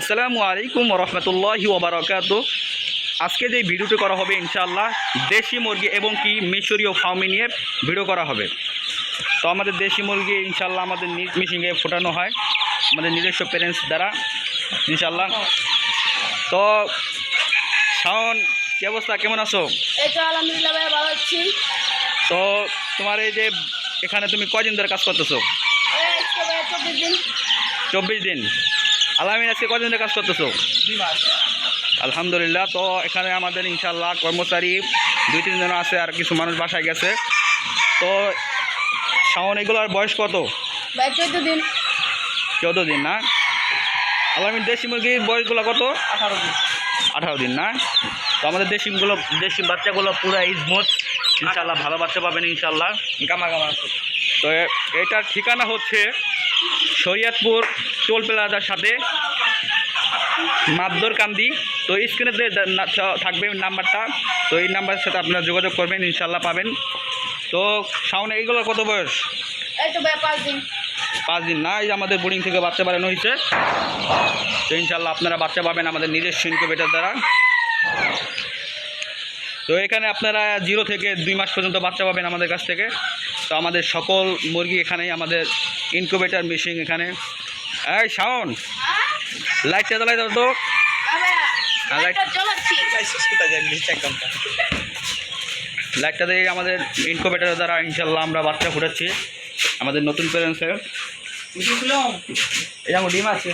আসসালামু আলাইকুম রহমতুল্লাহি ওবরাকাত। আজকে যে ভিডিওটি করা হবে ইনশাআল্লাহ দেশি মুরগি এবং কি মিশরীয় ফার্মে নিয়ে ভিডিও করা হবে। তো আমাদের দেশি মুরগি ইনশাআল্লাহ আমাদের নিজ মেশিনে ফোটানো হয় আমাদের নিজস্ব প্যারেন্টস দ্বারা ইনশাআল্লাহ। তো শাওন কী অবস্থা? কেমন আছো? এই তো আলহামদুলিল্লাহ ভাই ভালো আছি। তো তোমার এই যে এখানে তুমি কয়দিন ধরে কাজ করতেছো? দিন। চব্বিশ দিন। আলামিন আজকে কয়দিন ধরে কাজ করতেছো? আলহামদুলিল্লাহ তো এখানে আমাদের ইনশাল্লাহ কর্মচারী দুই তিন জন আছে আর কিছু মানুষ বাসায় গেছে। তো শাওন এগুলোর বয়স কত? চোদ্দ দিন। চৌদ্দ দিন না? আলামিন দেশি মুরগির বয়সগুলো কত? আঠারো দিন। আঠারো দিন না? তো আমাদের দেশিগুলো দেশি বাচ্চাগুলো পুরো ইজমত ইনশাল্লাহ ভালো বাচ্চা পাবেন ইনশাল্লাহ গামা গামা তো এটার ঠিকানা হচ্ছে শরিয়াতপুর টোল প্লাজার সাথে মাদ্দর কান্দি তো স্ক্রিনে থাকবে নাম্বারটা। তো এই নাম্বারের সাথে আপনারা যোগাযোগ করবেন ইনশাল্লাহ পাবেন। তো সামনে এইগুলো কত বয়স? পাঁচ দিন। পাঁচ দিন। না এই যে আমাদের বোর্ডিং থেকে বাচ্চা বাড়ানো হয়েছে। তো ইনশাল্লাহ আপনারা বাচ্চা পাবেন আমাদের নিজস্ব ইনকিউবেটার দ্বারা। তো এখানে আপনারা জিরো থেকে দুই মাস পর্যন্ত বাচ্চা পাবেন আমাদের কাছ থেকে। তো আমাদের সকল মুরগি এখানেই আমাদের ইনকিউবেটার মেশিন এখানে। এই শাওন লাইটটা জ্বালাই দাও তো। লাইটটা দিয়ে আমাদের ইনকিউবেটারের দ্বারা ইনশাল্লাহ আমরা বাচ্চা ফুটাচ্ছি। আমাদের নতুন প্যারেন্টসের এটা ডিম আছে।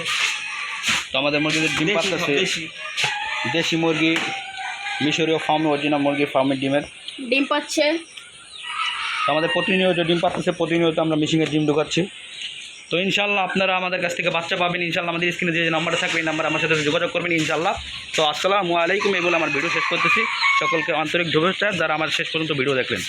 তো আমাদের মুরগিদের ডিম পাচ্ছে দেশি। দেশি মুরগি। মিশরীয় ফার্ম অরিজিনাল মুরগি ফার্মের ডিমের। ডিম পাচ্ছে। তো আমাদের প্রতিনিয়ত ডিম পাচ্ছে প্রতিনিয়ত আমরা মিশিংয়ের ডিম ঢুকাচ্ছি। তো ইনশাল্লাহ আপনারা আমাদের কাছ থেকে বাচ্চা পাবেন। ইনশাল্লাহ আমাদের স্ক্রিনে যে নাম্বারটা থাকবে এই নাম্বার আমার সাথে যোগাযোগ করবেন ইনশাল্লাহ। তো আসসালামু আলাইকুম এই বলে আমার ভিডিও শেষ করতেছি। সকলকে আন্তরিক শুভেচ্ছা। যারা আমার শেষ পর্যন্ত ভিডিও দেখলেন।